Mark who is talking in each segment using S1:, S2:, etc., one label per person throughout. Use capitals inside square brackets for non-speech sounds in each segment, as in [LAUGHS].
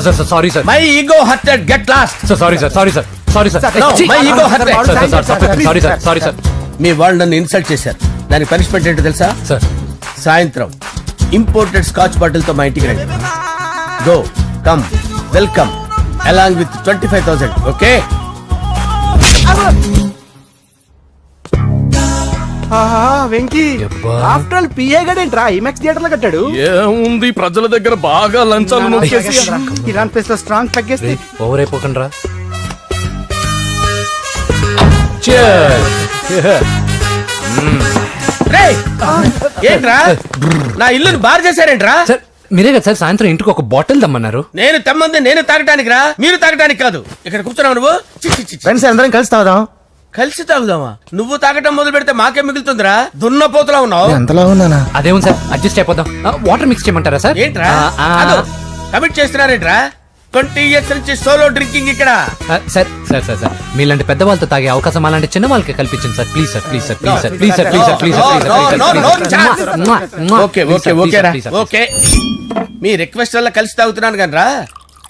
S1: Sir sir sorry sir
S2: my ego hurted get lost
S1: sir sorry sir sorry sir sorry sir
S2: No, my ego hurt.
S1: Sir sir sir sorry sir sorry sir
S2: మీ వాళ్ళు నన్ను insult చేశారు. దానికి punishment ఏంటో తెలుసా?
S1: Sir
S2: సాయంత్రం imported scotch బాటిల్తో మా ఇంటికి రండి. Go come welcome along with twenty five thousand okay
S3: Venky. After all PA గడేంట్రా? IMAX థియేటర్లో కట్టాడు.
S4: ఏముంది? ప్రజల దగ్గర బాగా లంచాలు నొక్కేసి.
S3: ఇరాన్ ప్లేస్లో స్ట్రాంగ్ తగ్గేస్తే.
S1: ఓవర్ అయిపోకండి రా
S2: ఏంట్రా? నా ఇల్లుని బార్ చేశారేంట్రా?
S1: సార్ మీరే కదా సార్ సాయంత్రం ఇంటికి ఒక బాటిల్ దమ్మన్నారు
S2: నేను తెమ్మంది నేను తాగటానికి రా మీరు తాగటానికి కాదు. ఇక్కడ కూర్చున్నావు నువ్వు. చి, చి, చి, చి.
S3: ఫ్రెండ్స్ అందరం కలిసి తాగుదాం.
S2: కలిసి తాగుదామా నువ్వు తాగటం మొదలు పెడితే మాకే మిగులుతుందిరా దున్నపోతులా ఉన్నావు
S3: ఎంతలా ఉన్నానా
S1: అదేం సార్ అడ్జస్ట్ అయిపోదాం వాటర్ మిక్స్ చేయమంటారా సార్
S2: ఏంట్రా కమిట్ చేస్తున్నారేంట్రా ట్వంటీ ఇయర్స్ నుంచి సోలో డ్రింకింగ్ ఇక్కడ
S1: సార్ సార్ సార్ సార్ మీలాంటి పెద్ద వాళ్ళతో తాగే అవకాశం అలాంటి చిన్న వాళ్ళకి కల్పించండి sir please sir please sir please sir please sir please sir please
S2: no, no,
S1: sir.
S2: Okay okay okay okay me request వల్ల కలిసి తాగుతున్నాను కానీ రా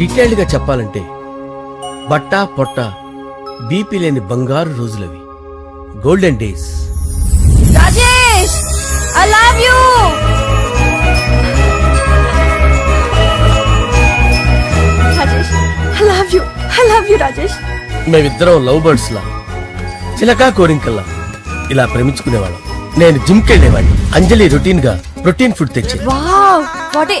S2: డీటెయిల్డ్గా చెప్పాలంటే బట్టా పొట్ట బీపీ లేని బంగారు రోజులవి. Golden days.
S5: Rajesh I love you. Rajesh I love you I love you Rajesh.
S2: మేమిద్దరం లవ్ బర్డ్స్ లా చిలకా కోరింకల్లా ఇలా ప్రేమించుకునేవాళ్ళం. నేను జిమ్ కెళ్ళేవాడిని అంజలి రొటీన్గా ప్రోటీన్ ఫుడ్ తెచ్చి
S5: వావ్ వాట్ ఏ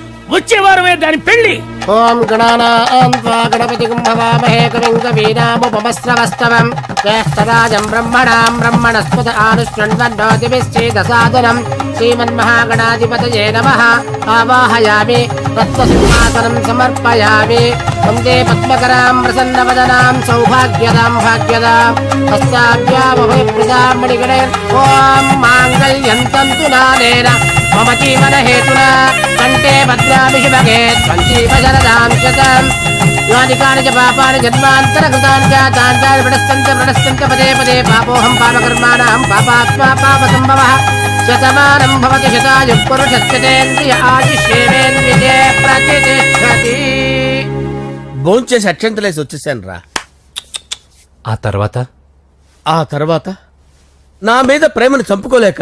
S4: వచ్చే వారమే దాని పెళ్ళి
S6: ఓం గణానాం త్వా గణపతిం భవామహే కవిం కవీనాముపమస్రవస్తవం జ్యేష్ఠరాజం బ్రహ్మణాం బ్రహ్మణస్పద ఆనుష్ణ్వన్నోతిభిశ్చేదసాదనం శ్రీమన్మహాగణాధిపతయే నమః. ఆవాహయామి. తత్వసింహాసనం సమర్పయామి. వందే పద్మకరాం ప్రసన్నవదనాం. సౌభాగ్యదాం భాగ్యదాం. హస్తాభ్యామభయప్రదాం మణిగణే. ఓం మాంగళ్యం తంతు నానేన శరదాం శతం యాని కాని చ పాపాని జన్మాంతర కృతాని చ తాని తాని ప్రణశ్యంత ప్రణశ్యంత పదే పదే పాపోహం పాపకర్మాణం పాపాత్మా పాప సంభవ శతమానం భవతి శతాయు పురుషస్యతేంద్రియ ఆయుష్యేవేంద్రియే ప్రతిష్టతి.
S2: భోంచేసి అక్షంతలేసి వచ్చేసాను రా
S1: ఆ తర్వాత?
S2: ఆ తర్వాత నా మీద ప్రేమను చంపుకోలేక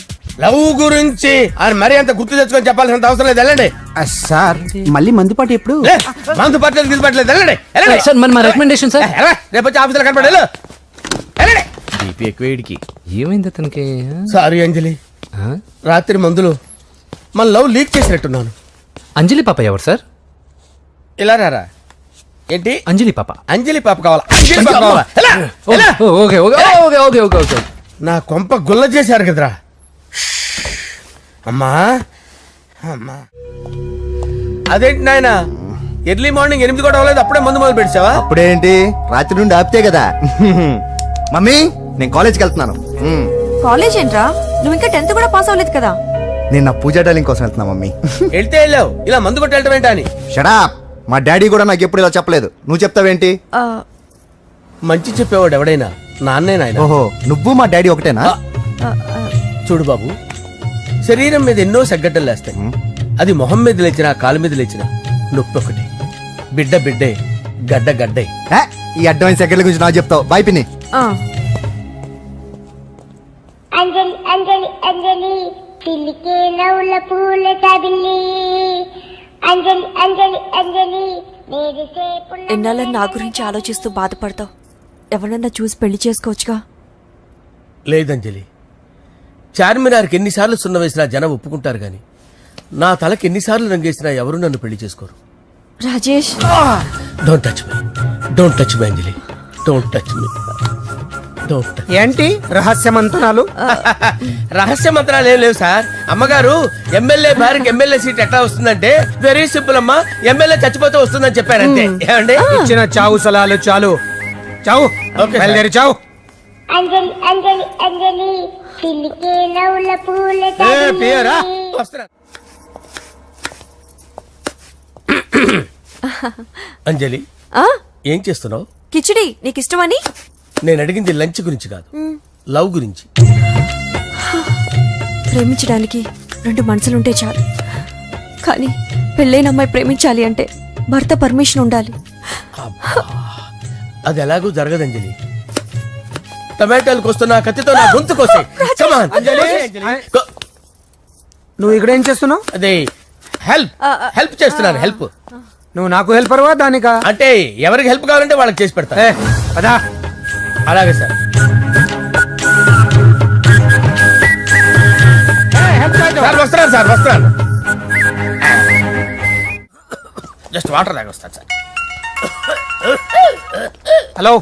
S2: లవ్ గురించి ఆయన మరీ అంత గుర్తు తెచ్చుకొని చెప్పాల్సినంత అవసరం లేదు. వెళ్ళండి.
S3: సార్ మళ్ళీ మందుపాటి ఎప్పుడు?
S2: మందు పట్టలేదు గిల్లు పట్టలేదు వెళ్ళండి. వెళ్ళండి.
S1: సార్ మరి మా రికమెండేషన్ సార్?
S2: రేపు వచ్చి ఆఫీసులో కనపడి. వెళ్ళండి. బీపీ ఎక్కువ వీడికి.
S1: ఏమైంది అతనికి?
S2: సారీ అంజలి.
S1: ఆ?
S2: రాత్రి మందులు మన లవ్ లీక్ చేసినట్టున్నాను.
S1: అంజలి పాప ఎవరు సార్?
S2: ఇలా రారా? ఏంటి?
S1: అంజలి పాప.
S2: అంజలి పాప కావాలా? అంజలి పాప కావాలా?
S1: Okay okay okay okay okay.
S2: నా కొంప గుల్ల చేశారు కదరా? అమ్మా అమ్మా. అదేంటి నాయన? ఎర్లీ మార్నింగ్ ఎనిమిది కూడా అవ్వలేదు అప్పుడే మందు మొదలు పెడిచావా
S7: అప్పుడేంటి? రాత్రి నుండి ఆపితే కదా. మమ్మీ నేను కాలేజ్కి వెళ్తున్నాను. మ్మ్.
S5: కాలేజ్ ఏంట్రా? నువ్వు ఇంకా టెన్త్ కూడా పాస్ అవ్వలేదు కదా.
S7: నేను నా పూజా డాలింగ్ కోసం వెళ్తున్నా మమ్మీ.
S2: వెళ్తే వెళ్ళావు. ఇలా మందు కొట్టి వెళ్ళటం ఏంటా అని?
S7: షడా మా డాడీ కూడా నాకు ఎప్పుడు ఇలా చెప్పలేదు. నువ్వు చెప్తావేంటి?
S5: ఆ,
S2: మంచి చెప్పేవాడు ఎవడైనా? నాన్నే నాయన.
S7: ఓహో నువ్వు మా డాడీ ఒకటేనా?
S5: ఆ, ఆ,
S2: చూడు బాబు శరీరం మీద ఎన్నో సగ్గడ్డలు లేస్తాయి. అది మొహం మీద లేచినా కాలు మీద లేచినా నొప్పి ఒకటి బిడ్డ బిడ్డే గడ్డ గడ్డే.
S7: ఏ, ఈ అడ్వాన్స్ సెకండ్ల గురించి నాకు చెప్తావు. బాయ్ పిన్ని.
S5: ఆ.
S8: అంజలి అంజలి అంజలి పిల్లికే నవ్వుల పూల తబిల్లి అంజలి అంజలి అంజలి మెరిసే పుల్ల
S5: ఎన్నాళ్ళని నా గురించి ఆలోచిస్తూ బాధపడతావు? ఎవరన్నా చూసి పెళ్ళి చేసుకోవచ్చుగా?
S2: లేదంజలి చార్మినార్కి ఎన్నిసార్లు సున్న వేసినా జనం ఒప్పుకుంటారు గాని నా తలకి ఎన్నిసార్లు రంగేసినా ఎవరు నన్ను పెళ్ళి చేసుకోరు.
S5: Rajesh!
S2: Don't touch me don't touch me Anjali. Don't touch me don't
S3: ఏంటి? రహస్య మంతనాలు
S2: రహస్య మంత్రాలు ఏం లేవు సార్. అమ్మగారు ఎమ్మెల్యే భార్యకి ఎమ్మెల్యే సీట్ ఎట్లా వస్తుందంటే వెరీ సింపుల్ అమ్మా ఎమ్మెల్యే చచ్చిపోతే వస్తుందని చెప్పారంతే. ఏమండి?
S3: ఇచ్చిన చావు సలాలు చాలు. చావు.
S2: ఓకే.
S3: బయలుదేరి చావు.
S8: అంజలి అంజలి అంజలి పిల్లికే నవ్వుల పూల.
S2: అంజలి
S5: ఆ?
S2: ఏం చేస్తున్నావు?
S5: కిచిడి నీకు ఇష్టమని
S2: నేను అడిగింది లంచ్ గురించి కాదు. లవ్ గురించి.
S5: ప్రేమించడానికి రెండు మనసులుంటే చాలు. కానీ పెళ్ళైన అమ్మాయి ప్రేమించాలి అంటే భర్త పర్మిషన్ ఉండాలి.
S2: అది ఎలాగూ జరగదు అంజలి. టమాటాలు కోస్తున్నా కత్తితో నా గొంతు కోసే. అంజలి. కో-
S3: నువ్వు ఇక్కడ ఏం చేస్తున్నావు?
S2: అదే హెల్ప్. హెల్ప్ చేస్తున్నాను హెల్ప్.
S3: నువ్వు నాకు హెల్పర్వా దానికా?
S2: అంటే ఎవరికి హెల్ప్ కావాలంటే వాళ్ళకి చేసి పెడతా.
S3: పదా.
S2: అలాగే సార్. సార్ వస్తున్నాను సార్ వస్తున్నాను. జస్ట్ వాటర్ దాకా వస్తాను సార్.
S3: హలో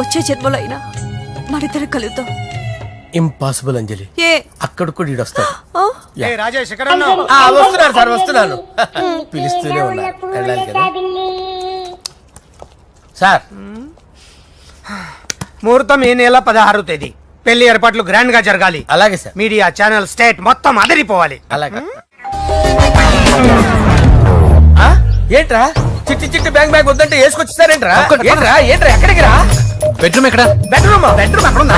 S5: వచ్చే జన్మలో అయినా మరిద్దరు కలుద్దాం.
S2: ఇంపాసిబుల్ అంజలి.
S5: ఏ?
S2: అక్కడ కూడా ఈడు వస్తాడు.
S5: ఆ?
S3: ఏ రాజేష్ ఎక్కడ ఉన్నావు?
S2: ఆ, వస్తున్నాను [LAUGHS] [LAUGHS] సార్ వస్తున్నాను. పిలుస్తూనే ఉన్నా. వెళ్ళాలి కదా.
S8: తబిల్లి
S2: సార్.
S3: ముహూర్తం ఈ నెల పదహారు తేదీ. పెళ్ళి ఏర్పాట్లు గ్రాండ్గా జరగాలి.
S2: అలాగే సార్.
S3: మీడియా ఛానల్ స్టేట్ మొత్తం అదిరిపోవాలి.
S2: అలాగే. ఆ? ఏంట్రా? చిట్టి చిట్టి బ్యాంక్ బ్యాగ్ వద్దంటే వేసుకొచ్చేసారేంట్రా? ఏంట్రా? ఏంట్రా? ఎక్కడికి రా?
S1: బెడ్రూమ్ ఎక్కడ?
S2: బెడ్రూమ్? బెడ్రూమ్ అక్కడ ఉందా?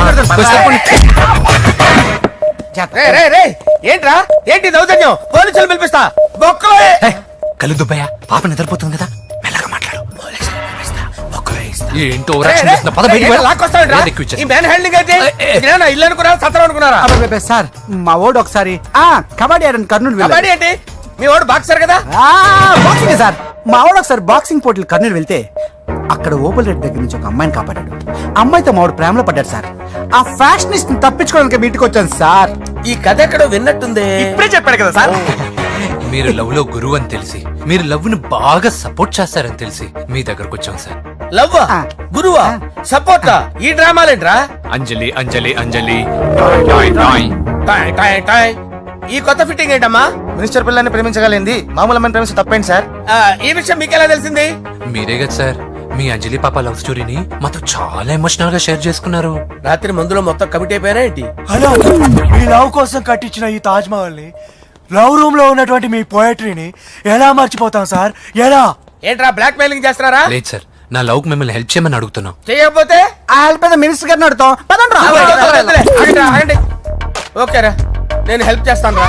S2: రే, ఏంట్రా? ఏంటి దౌర్జన్యం? పోలీసులు పిలిపిస్తా. బొక్కలో
S1: ఏ, కళ్ళు దుబ్బయ్య. పాప నిద్రపోతుంది కదా. మెల్లగా మాట్లాడు. ఏంటో చేస్తున్నా. పద బయటికి.
S2: లాక్కొస్తావేంట్రా?
S1: ఎక్కువ
S2: ఈ. మ్యాన్ హ్యాండింగ్ అయితే
S1: ఏ, ఏ.
S2: ఇదేనా ఇల్లు అనుకున్నారా సత్రం అనుకున్నారా?
S3: అబ్బబ్బబ్బే, సార్ మా ఓడు ఒకసారి ఆ కబడ్డీ ఆడని కర్నూలు వెళ్ళాడు.
S2: కబడ్డీ ఏంటి? మీ వాడు బాక్సర్ కదా?
S3: ఆ, బాక్సింగ్ సార్. మా వాడు ఒకసారి బాక్సింగ్ పోటీలు కర్నూలు వెళ్తే అక్కడ ఓపెల్ రెడ్డి దగ్గర నుంచి ఒక అమ్మాయిని కాపాడాడు. అమ్మాయితో మావాడు ప్రేమలో పడ్డాడు సార్. ఆ ఫ్యాషనిస్ట్ తప్పించుకోవడానికి మీటికి వచ్చాను సార్.
S2: ఈ కథ ఎక్కడో విన్నట్టుంది.
S3: ఇప్పుడే చెప్పాడు కదా సార్.
S1: మీరు లవ్లో గురువు అని తెలిసి మీరు లవ్ను బాగా సపోర్ట్ చేస్తారని తెలిసి మీ దగ్గరకు వచ్చాం సార్.
S2: లవ్వా?
S3: ఆ.
S2: గురువా? సపోర్టా? ఈ డ్రామాలేంట్రా?
S1: అంజలి అంజలి అంజలి. టాయ్, టాయ్, టాయ్.
S2: టాయ్, టాయ్, టాయ్. ఈ కొత్త ఫిట్టింగ్ ఏంటమ్మా?
S7: మినిస్టర్ పిల్లల్ని ప్రేమించగలిగింది. మామూలు అమ్మని ప్రేమించి తప్పేంటి సార్?
S2: ఆ, ఈ విషయం మీకెలా తెలిసింది?
S1: మీరే కదా సార్. మీ అంజలి పాప లవ్ స్టోరీని మాతో చాలా ఎమోషనల్గా షేర్ చేసుకున్నారు.
S2: రాత్రి మందులో మొత్తం కమిటీ అయిపోయినా ఏంటి?
S9: హలో మీ లవ్ కోసం కట్టించిన ఈ తాజ్ మహల్ని లవ్ రూమ్లో ఉన్నటువంటి మీ పోయట్రీని ఎలా మర్చిపోతాం సార్? ఎలా?
S2: ఏంట్రా బ్లాక్ మెయిలింగ్ చేస్తున్నారా?
S1: లేదు సార్ నా లవ్ మిమ్మల్ని హెల్ప్ చేయమని అడుగుతున్నాం.
S2: చేయకపోతే
S3: ఆ హెల్ప్ అయితే మినిస్టర్ గారిని అడుగుతాం. పదండి రా.
S2: వద్దులే, ఆగండి, ఆగండి. ఓకేరా నేను హెల్ప్ చేస్తాను రా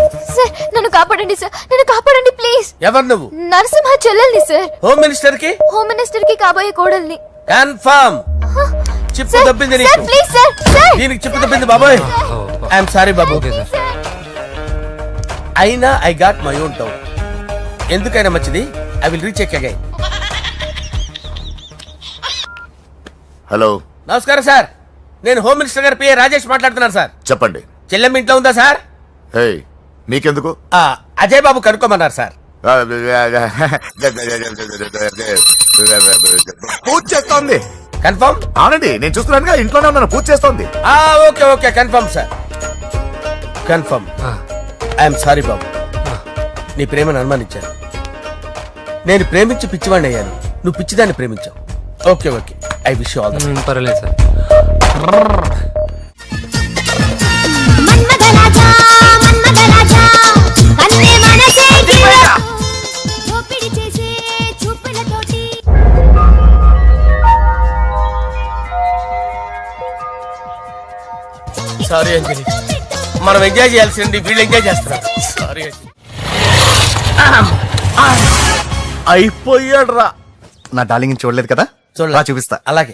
S5: sir నన్ను కాపాడండి సార్. నన్ను కాపాడండి ప్లీజ్.
S2: ఎవరు నువ్వు?
S5: నరసింహ చెల్లెల్ని సార్.
S2: హోమ్ మినిస్టర్కి
S5: హోమ్ మినిస్టర్కి కాబోయే కోడల్ని.
S2: కన్ఫర్మ్ చిప్పు
S5: సార్
S2: దొబ్బింది
S5: సార్
S2: నీకు
S5: ప్లీజ్ సార్ సార్.
S2: దీనికి చిప్పు దొబ్బింది బాబోయ్.
S1: ఓ, ఓ.
S2: ఐఎమ్ సారీ బాబు.
S1: ఓకే సార్
S2: అయినా I got my own town ఎందుకైనా మంచిది? I will recheck again
S10: hello
S2: నమస్కారం సార్. నేను హోమ్ మినిస్టర్ గారు పిఏ రాజేష్ మాట్లాడుతున్నాను సార్.
S10: చెప్పండి.
S2: చెల్లెమ్మ ఇంట్లో ఉందా సార్?
S10: హే మీకెందుకు
S2: ఆ, అజయ్ బాబు కనుక్కోమన్నారు సార్
S10: పూజ చేస్తోంది
S2: కన్ఫర్మ్
S10: అవునండి నేను చూస్తున్నానుగా ఇంట్లోనే ఉన్నాను పూజ చేస్తోంది
S2: ఆ okay okay confirm sir confirm
S1: ఆ,
S2: ఐఎమ్ సారీ బాబు నీ ప్రేమను అనుమానించాను నేను ప్రేమించి పిచ్చివాడిని అయ్యాను నువ్వు పిచ్చిదాన్ని ప్రేమించావు okay okay I wish all
S1: పర్వాలేదు సార్
S2: సారీ అంజలి మనం ఎంజాయ్ చేయాల్సింది వీళ్ళు ఎంజాయ్ చేస్తున్నారు. సారీ అంజలి
S7: అయిపోయాడు రా నా డార్లింగ్ చూడలేదు కదా?
S2: చూడలే.
S7: రా చూపిస్తా.
S2: అలాగే.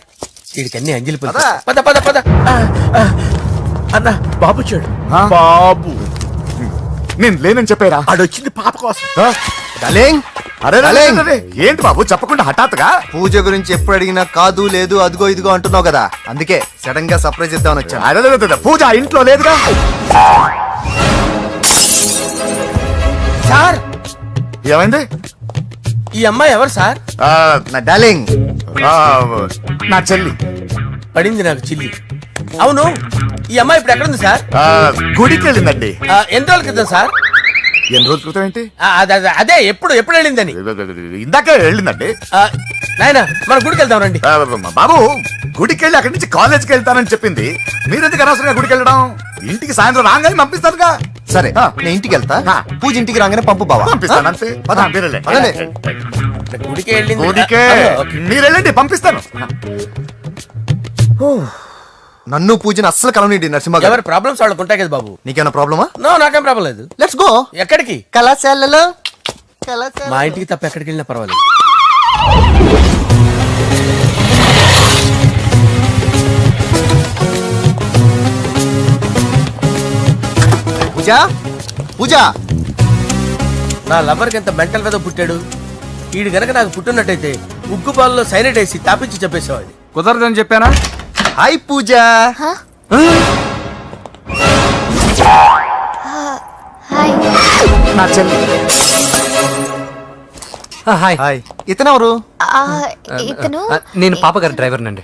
S2: వీడికి అన్ని అంజలి.
S7: పద.
S2: పద పద
S10: అన్న బాబు చూడు బాబు. నేను లేనని చెప్పారా? ఆడొచ్చింది పాప కోసం.
S7: డార్లింగ్?
S10: అరే రే, రే,
S7: డార్లింగ్.
S10: రే, రే. ఏంటి బాబు చెప్పకుండా హఠాత్తుగా?
S7: పూజ గురించి ఎప్పుడు అడిగినా కాదు లేదు అదిగో ఇదిగో అంటున్నావు కదా. అందుకే సడన్గా సర్ప్రైజ్ ఇద్దామని వచ్చాను.
S10: అరే, రే, రే, రే, పూజ ఇంట్లో లేదుగా?
S2: సార్!
S10: ఏమైంది?
S2: ఈ అమ్మాయి ఎవరు సార్?
S10: ఆ,
S7: నా డార్లింగ్.
S10: ఆ, నా చెల్లి.
S2: పడింది నాకు చిల్లి. అవును. ఈ అమ్మాయి ఇప్పుడు ఎక్కడుంది సార్?
S10: ఆ, గుడికి వెళ్ళిందండి.
S2: ఆ, ఎన్ని రోజుల క్రితం సార్?
S10: ఎన్ని రోజుల క్రితం ఏంటి?
S2: ఆ, అదే అదే, అదే ఎప్పుడు ఎప్పుడు వెళ్ళిందని?
S10: ఇందాకే వెళ్ళిందండి.
S2: ఆ, నాయనా మన గుడికి వెళ్దాం రండి.
S10: ఆ, బాబు గుడికి వెళ్ళి అక్కడి నుంచి కాలేజ్కి వెళ్తానని చెప్పింది. మీరెందుకు అనవసరంగా గుడికి వెళ్ళడం? ఇంటికి సాయంత్రం రాగానే పంపిస్తారుగా.
S7: సరే
S10: ఆ.
S7: నేను ఇంటికి వెళ్తా.
S10: ఆ.
S7: పూజ ఇంటికి రాగానే పంపు బావా.
S10: పంపిస్తాను అంతే.
S7: పద.
S10: మీరెళ్ళండి.
S2: గుడికి వెళ్ళింది.
S10: గుడికే.
S2: ఆ, ఓకే.
S10: పంపిస్తాను.
S7: నన్ను పూజని అస్సలు కలవనీయండి నరసింహ గారు
S2: ఎవరి ప్రాబ్లమ్స్ వాళ్ళకు ఉంటాయి కదా బాబు?
S7: నీకేమైనా ప్రాబ్లమా
S2: నో నాకేం ప్రాబ్లం లేదు.
S7: లెట్స్ గో
S2: ఎక్కడికి?
S7: కళాశాలలో. కళాశాల
S2: మా ఇంటికి తప్ప ఎక్కడికి వెళ్ళినా పర్వాలేదు.
S7: పూజ? పూజ?
S2: నా లవర్కి ఎంత మెంటల్ మీద పుట్టాడు? వీడు గనక నాకు పుట్టినట్టయితే ఉగ్గు పాలలో సైనట్ వేసి తాపించి చెప్పేసేవాడిని
S9: కుదరదని చెప్పానా?
S7: హాయ్ పూజ
S8: హాయ్
S10: నా చెల్లి
S1: ఆ, హాయ్
S8: ఇతను
S1: ఆ, నేను పాప గారి డ్రైవర్ నండి.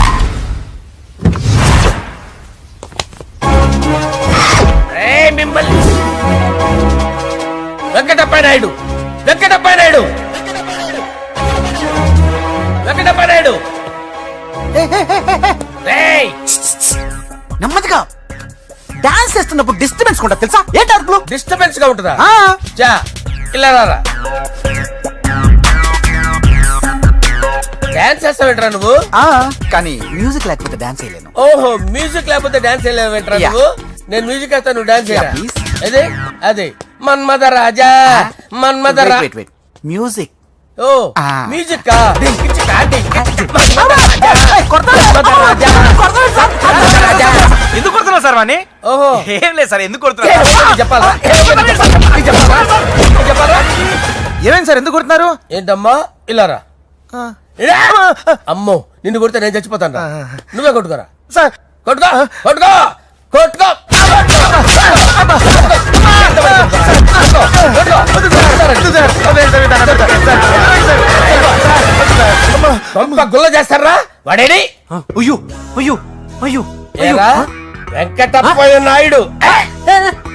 S2: మిమ్మల్ని? వెంకటప్ప నాయుడు వెంకటప్ప నాయుడు వెంకటప్ప నాయుడు
S3: నెమ్మదిగా డాన్స్ చేస్తున్నప్పుడు డిస్టర్బెన్స్ కూడా తెలుసా? ఏంటి అరుపులు
S2: డిస్టర్బెన్స్గా ఉంటుందా?
S3: ఆ,
S2: చా ఇలా రారా. డాన్స్ చేస్తావేంట్రా నువ్వు?
S3: ఆ, కానీ మ్యూజిక్ లేకపోతే డాన్స్ చేయలేను.
S2: ఓహో మ్యూజిక్ లేకపోతే డాన్స్ వేయలేవేంట్రా
S3: Yeah.
S2: నువ్వు? నేను మ్యూజిక్ వేస్తాను నువ్వు డాన్స్ చేయరా. అదే అదే Manmadha Raja Manmadha
S3: wait wait music
S2: ఓ. మ్యూజిక్.
S9: ఎందుకు కొడుతున్నావు సార్ వాణ్ణి
S2: ఓహో
S9: ఏం లేదు సార్ ఎందుకు
S2: నీకు చెప్పాలా చెప్పాలా?
S9: ఏమైంది సార్ ఎందుకు కొడుతున్నారు
S2: ఏంటమ్మా ఇలా రా ఇలా. అమ్మో నిన్ను కొడితే నేను చచ్చిపోతాను. నువ్వే కొట్టుకోరా
S9: సార్
S2: కొట్టుకో కొట్టుకో కొట్టుకో గుల్ల చేస్తారా వాడేడి
S3: అయ్యో అయ్యో అయ్యో
S2: వెంకటప్పయ్య నాయుడు!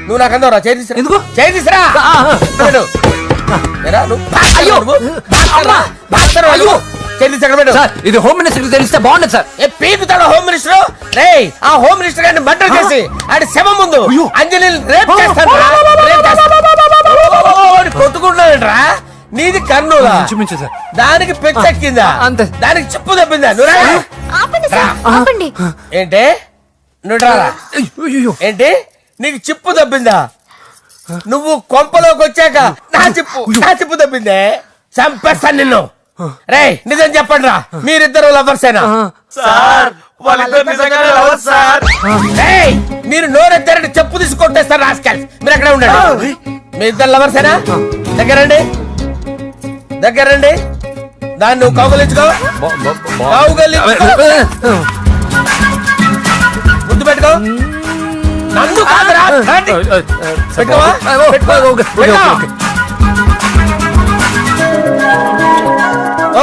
S2: నువ్వు నాకు అందవరా? చేయి తీసురా.
S1: ఎందుకు?
S2: చేయి తీసురా. అక్కడ పెట్టు.
S1: సార్ ఇది హోమ్ మినిస్టర్ తెలిస్తే బాగుండదు సార్.
S2: ఏ పీకుతాడు హోమ్ మినిస్టర్? రే ఆ హోమ్ మినిస్టర్ గారిని మర్డర్ చేసి ఆడి శవం ముందు అంజలి రేప్ చేస్తాడు కొట్టుకుంటున్నాడంట్రా నీది కర్నూలా?
S1: ఇంచుమించు సార్.
S2: దానికి పెచ్చెక్కిందా
S1: అంతే.
S2: దానికి చెప్పు తప్పిందా.
S8: ఆపండి సార్ ఆపండి.
S2: ఏంటి? నువ్వు రారా
S1: అయ్యో
S2: ఏంటి? నీకు చిప్పు తప్పిందా నువ్వు కొంపలోకి వచ్చాక నా చిప్పు నా చిప్పు తప్పిందే చంపేస్తాను నిన్ను. రే నిజం చెప్పండి రా మీరిద్దరు లవర్సేనా
S9: సార్
S2: మీరు నోరెత్తారంటే చెప్పు తీసి కొట్టేస్తారు రాస్కల్ మీరు ఎక్కడ ఉండండి మీ ఇద్దరు లవర్సేనా దగ్గరండి. దగ్గరండి. దాన్ని నువ్వు కౌగలించుకో. కౌగలించుకో. ముద్దు పెట్టుకో. నన్ను కాదురా. పెట్టుకోవా? పెట్టుకో.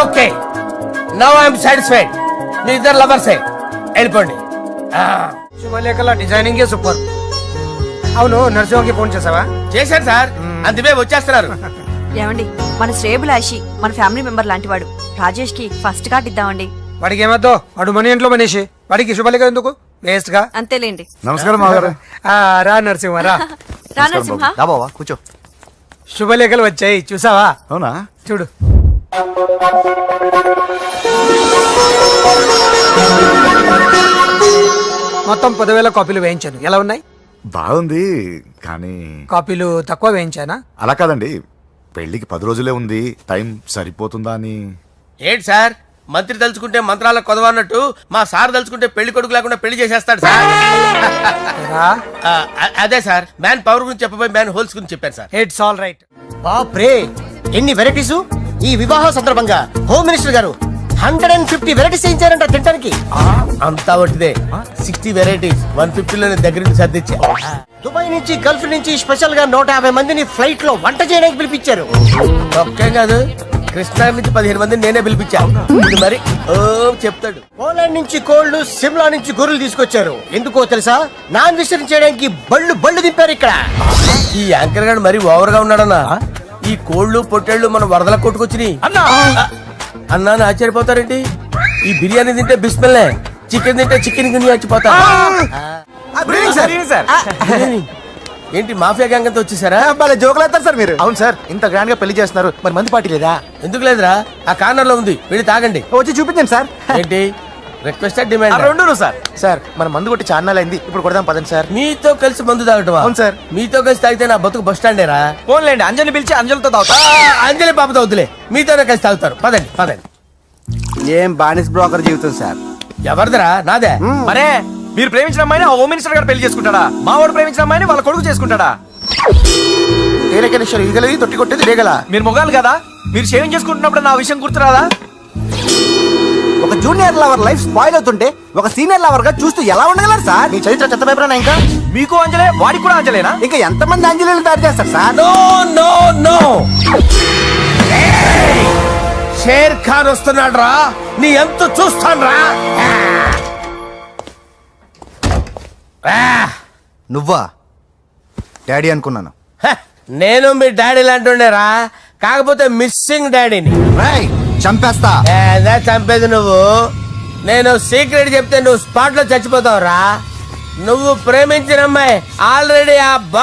S2: ఓకే నవ్ ఐఎమ్ సాటిస్ఫైడ్ మీ ఇద్దరు లవర్సే వెళ్ళిపోండి. ఆ,
S9: శుభలేఖల డిజైనింగ్ సూపర్ అవును నరసింహకి ఫోన్ చేసావా?
S2: చేశాను సార్. అందుకే వచ్చేస్తున్నారు. [LAUGHS]
S5: ఏమండి మన శ్రేబులాషి మన ఫ్యామిలీ మెంబర్ లాంటి వాడు రాజేష్కి ఫస్ట్ కార్డ్ ఇద్దామండి.
S9: వాడికి ఏమద్దో? వాడు మన ఇంట్లో మనిషి. వాడికి శుభలేఖ ఎందుకు? వేస్ట్గా?
S5: అంతేలేండి.
S10: నమస్కారం [LAUGHS]
S9: రా నరసింహ రా. [LAUGHS]
S5: రా నరసింహ.
S7: కూర్చో.
S9: శుభలేఖలు వచ్చాయి. చూసావా?
S10: అవునా?
S9: చూడు. మొత్తం పదివేల కాపీలు వేయించాను. ఎలా ఉన్నాయి?
S10: బాగుంది కానీ
S9: కాపీలు తక్కువ వేయించానా?
S10: అలా కాదండి. పెళ్ళికి పది రోజులే ఉంది. టైం సరిపోతుందా అని.
S2: ఏంటి సార్? మంత్రి తలుచుకుంటే మంత్రాల కొదవన్నట్టు మా సార్ తలుచుకుంటే పెళ్ళి కొడుకు లేకుండా పెళ్ళి చేసేస్తాడు సార్. అదే సార్. మ్యాన్ పవర్ గురించి చెప్పబోయి మ్యాన్ హోల్స్ గురించి చెప్పాను సార్.
S9: ఇట్స్ ఆల్ రైట్
S6: బాప్రే ఎన్ని వెరైటీస్ ఈ వివాహ సందర్భంగా హోమ్ మినిస్టర్ గారు హండ్రెడ్ అండ్ ఫిఫ్టీ వెరైటీస్ చేయించారంట తినడానికి?
S2: అంతా ఒకటిదే సిక్స్టీ వెరైటీస్ వన్ ఫిఫ్టీలో దగ్గర నుంచి సర్దిచ్చా.
S6: దుబాయ్ నుంచి గల్ఫ్ నుంచి స్పెషల్గా నూట యాభై మందిని ఫ్లైట్లో వంట చేయడానికి పిలిపించారు.
S2: ఒక్కేం కాదు. కృష్ణా నుంచి పదిహేను మందిని నేనే పిలిపించా. ఇది మరి ఓ చెప్తాడు.
S6: పోలాండ్ నుంచి కోళ్ళు సిమ్లా నుంచి గొర్రెలు తీసుకొచ్చారు. ఎందుకో తెలుసా? నాన్ వెజిటేరియన్ చేయడానికి బళ్ళు బళ్ళు దింపారు ఇక్కడ.
S2: ఈ యాంకర్ గారు మరి ఓవర్గా ఉన్నాడన్నా. ఈ కోళ్ళు పొట్టేళ్ళు మన వరదల కొట్టుకొచ్చినాయి. అన్నా! అన్నా అని ఆశ్చర్యపోతారేంటి? ఈ బిర్యానీ తింటే బిస్మిల్లే చికెన్ తింటే చికెన్ గిని చచ్చిపోతా. బిర్యానీ. ఏంటి? మాఫియా గ్యాంగ్ అంతా వచ్చేసారా?
S7: భలే జోకులు వేస్తారు సార్ మీరు. అవును సార్ ఇంత గ్రాండ్గా పెళ్ళి చేస్తున్నారు మరి మంది పార్టీ లేదా?
S2: ఎందుకు లేదురా? ఆ కార్నర్లో ఉంది. వెళ్ళి తాగండి.
S7: వచ్చి చూపించండి సార్.
S2: ఏంటి? రిక్వెస్ట్ డిమాండ్
S7: రెండు సార్. సార్ మన మందు కొట్టి చాన్నాలు అయింది ఇప్పుడు కొడదాం పదండి సార్.
S2: మీతో కలిసి మందు తాగటమా?
S7: అవును సార్.
S2: మీతో కలిసి తాగితే నా బతుకు బస్ స్టాండేరా
S9: ఫోన్లేండి అంజని పిలిచి అంజలితో తాగుతా.
S2: అంజలి పాపతో వద్దులే. మీతోనే కలిసి తాగుతారు. పదండి పదండి.
S3: ఏం బానిస్ బ్రోకర్ జీవితం సార్?
S2: ఎవరిదిరా? నాదే.
S9: మరే మీరు ప్రేమించిన అమ్మాయిని ఆ హోమ్ మినిస్టర్ గారు పెళ్ళి చేసుకుంటాడా? మా వాడు ప్రేమించిన అమ్మాయిని వాళ్ళ కొడుకు చేసుకుంటాడా?
S7: తేలికనేశ్వరు ఈగలది తొట్టి కొట్టేది రేగల.
S9: మీరు మొగాలు కదా? మీరు షేవింగ్ చేసుకుంటున్నప్పుడు నా విషయం గుర్తురాదా?
S3: ఒక జూనియర్ లవర్ లైఫ్ స్పాయిల్ అవుతుంటే ఒక సీనియర్ లవర్గా చూస్తూ ఎలా ఉండగలరు సార్?
S7: మీ చరిత్ర చెత్త పేపర్ ఇంకా?
S9: మీకు అంజలే వాడికి కూడా అంజలేనా?
S3: ఇంకా ఎంతమంది అంజలీలు దాడి చేస్తారు sir?
S2: No no no. Sher Khan వస్తున్నాడు రా. నీ ఎంత చూస్తాను రా.
S7: నువ్వా? డాడీ అనుకున్నాను.
S2: నేను మీ డాడీ లాంటుండేరా కాకపోతే మిస్సింగ్ డాడీని.
S7: రేయ్, చంపేస్తా.
S2: ఏందా చంపేది నువ్వు. నేను సీక్రెట్ చెప్తే నువ్వు స్పాట్లో చచ్చిపోతావురా. నువ్వు ప్రేమించిన అమ్మాయి ఆల్రెడీ ఆ బాక్స్